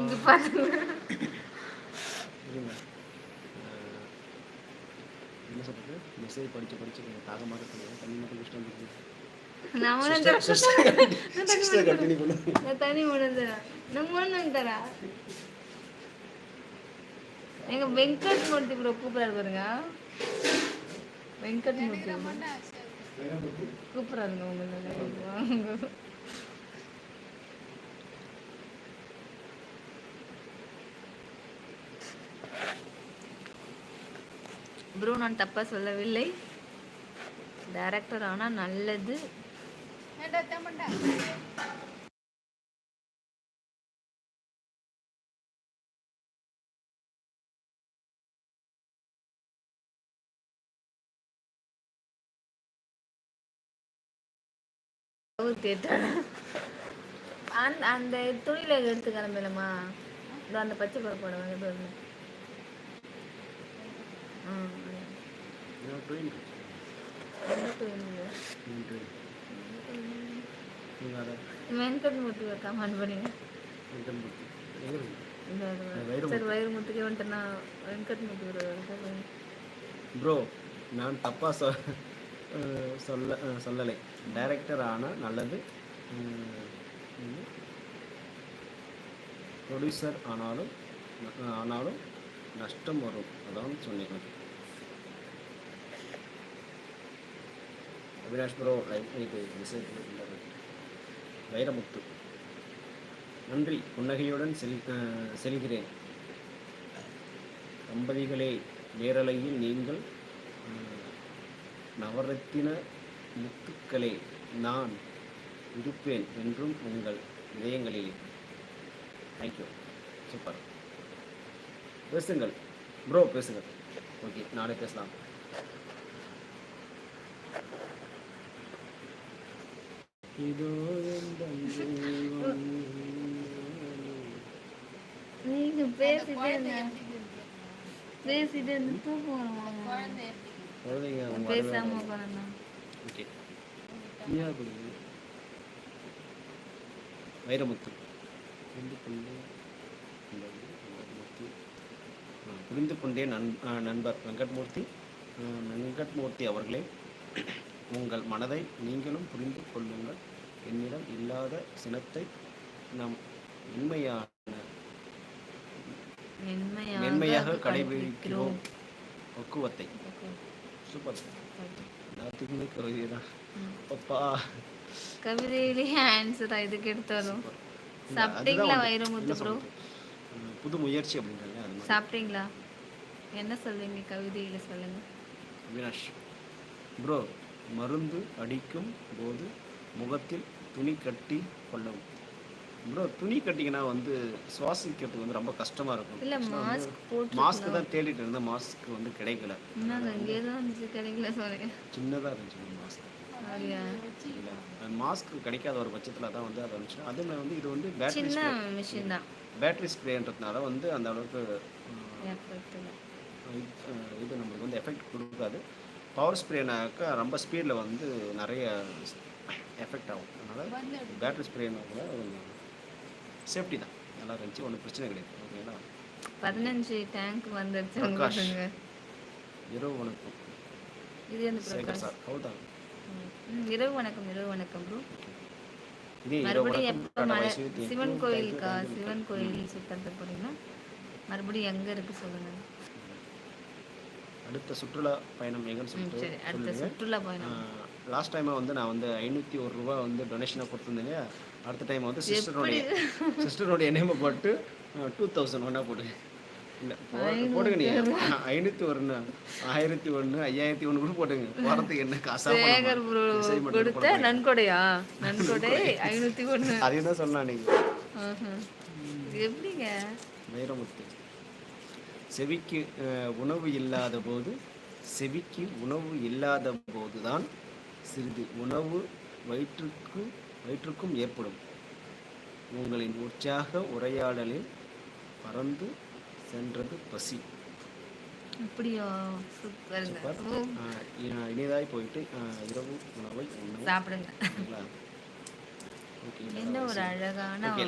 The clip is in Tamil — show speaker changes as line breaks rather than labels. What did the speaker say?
இங்க பாருங்க.
என்ன சொல்றது? மெசேஜ் படிச்சு படிச்சு கொஞ்சம் தாகமாக இருக்குது தண்ணி மட்டும் பண்ணுங்க
நான் தனி உணர்ந்தேன் நம்ம எங்க வெங்கட் மூர்த்தி ப்ரோ கூப்பிடாரு பாருங்க. வெங்கட் மூர்த்தி. கூப்பிடாருங்க உங்களை. ப்ரோ நான் தப்பா சொல்லவில்லை. டைரக்டர் ஆனா நல்லது. தேட்டர் அந்த அந்த துணியில எடுத்து கிளம்பலமா அந்த பச்சை பருப்பு போட வந்து. ம்,
நான் ட்ரெயின்
எந்த துணியில?
ட்ரெயின் நீங்கள் அதை
வெங்கட் மூர்த்தி கமெண்ட் பண்ணுங்க
ரிட்டர்ன் கொடுத்து எங்கே இருக்கு
இந்த இது.
வைரமுத்து.
சரி வயிறு முத்துக்கே வந்துட்டேன்னா வெங்கட் மூர்த்தி ஒரு இது.
ப்ரோ நான் தப்பாக சொ அஹ் சொல்ல அஹ் சொல்லலை டைரக்டர் ஆனால் நல்லது ப்ரொடியூசர் ஆனாலும் அஹ் ஆனாலும் நஷ்டம் வரும் அதான் சொன்னேன் அபிநாஷ் ப்ரோ லைக் இது மெசேஜ் வைரமுத்து. நன்றி புன்னகையுடன் செல் செல்கிறேன். தம்பதிகளே நேரலையில் நீங்கள் நவரத்தின முத்துக்களே நான் இருப்பேன் என்றும் உங்கள் இதயங்களிலே. தேங்க்யூ சூப்பர் பேசுங்கள். ப்ரோ பேசுங்கள். ஓகே நாளை பேசலாம். இதோ.
நீங்க பேசிட்டே பேசிட்டே இருந்து தூக்கம் பேசாம உட்காரணும்
கொடுங்க வைரமுத்து. புரிந்து கொண்டே நண்பர் வெங்கட்மூர்த்தி. வெங்கட்மூர்த்தி அவர்களே. உங்கள் மனதை நீங்களும் புரிந்து கொள்ளுங்கள். என்னிடம் இல்லாத சினத்தை நம் உண்மையான
மென்மையாக கடைபிடிக்கிறோம்.
பக்குவத்தை. சூப்பர். எல்லாத்துக்குமே கவிதை தான். அப்பா.
கவிதையிலேயே ஆன்சரா இதுக்கு எடுத்தாலும் சாப்பிட்டீங்களா வைரமுத்து ப்ரோ
புது முயற்சி அப்படின்றாங்க
சாப்பிட்டீங்களா? என்ன சொல்றீங்க கவிதையில சொல்லுங்க.
அவினாஷ். ப்ரோ மருந்து அடிக்கும் போது முகத்தில் துணி கட்டி கொள்ளவும். ப்ரோ துணி கட்டிங்கன்னா வந்து சுவாசிக்கிறதுக்கு வந்து ரொம்ப கஷ்டமா இருக்கும்.
இல்ல மாஸ்க்
மாஸ்க் தான் தேடிட்டு இருந்தேன். மாஸ்க் வந்து கிடைக்கல.
கிடைக்கல
சின்னதாக இருந்துச்சு மாஸ்க் மாஸ்க் கிடைக்காத ஒரு பட்சத்தில் தான் வந்து அதை இருந்துச்சு அதே மாதிரி வந்து இது வந்து பேட்டரி
சின்ன
ஸ்ப்ரே
மிஷின் தான்.
பேட்டரி ஸ்ப்ரேன்றதுனால வந்து அந்த அளவுக்கு இது நம்மளுக்கு வந்து எஃபெக்ட் கொடுக்காது. பவர் ஸ்ப்ரேனாக்கா ரொம்ப ஸ்பீடில் வந்து நிறைய எஃபெக்ட் ஆகும். அதனால் பேட்டரி ஸ்ப்ரேனா கூட சேஃப்டி தான். நல்லா இருந்துச்சு ஒன்றும் பிரச்சனை கிடையாது. ஓகேங்களா
பதினஞ்சு டேங்க் வந்துருச்சு.
பிரகாஷ். இரவு வணக்கம்.
இது என்ன பிரகாஷ்.
சார் அவ்வளோதான்
ம், இரவு வணக்கம் இரவு வணக்கம் ப்ரோ மறுபடியும் எப்போ சிவன். கோயிலுக்கா? சிவன். கோயில் சுத்தறது போறீங்களா மறுபடியும் எங்க இருக்கு சொல்லுங்க.
அடுத்த சுற்றுலா பயணம் எங்கன்னு சொல்லிட்டு
அடுத்த சுற்றுலா பயணம்.
லாஸ்ட் டைம் வந்து நான் வந்து ஐநூற்றி ஒரு ரூபா வந்து டொனேஷனாக கொடுத்துருந்தேன் இல்லையா? அடுத்த டைம் வந்து சிஸ்டருடைய சிஸ்டருடைய நேமை போட்டு டூ தௌசண்ட் ஒன்றா போடுங்க இல்லை போடுங்க நீ. ஐநூற்றி ஒன்று ஆயிரத்தி ஒன்று ஐயாயிரத்தி ஒன்று கூட போட்டுங்க. போகிறதுக்கு என்ன காசா
சேகர் ப்ரோ கொடுத்த நன்கொடையா? நன்கொடை ஐநூத்தி ஒண்ணு
அதே தான் சொன்னான் நீங்கள்
எப்படிங்க?
வைரமுத்து. செவிக்கு உணவு இல்லாத போது செவிக்கு உணவு இல்லாத போதுதான் சிறிது உணவு வயிற்றுக்கு வயிற்றுக்கும் ஏற்படும். உங்களின் உற்சாக உரையாடலில் பறந்து சென்றது பசி. இனிதாய் போயிட்டு இரவு உணவை
சாப்பிடுங்க. என்ன ஒரு அழகான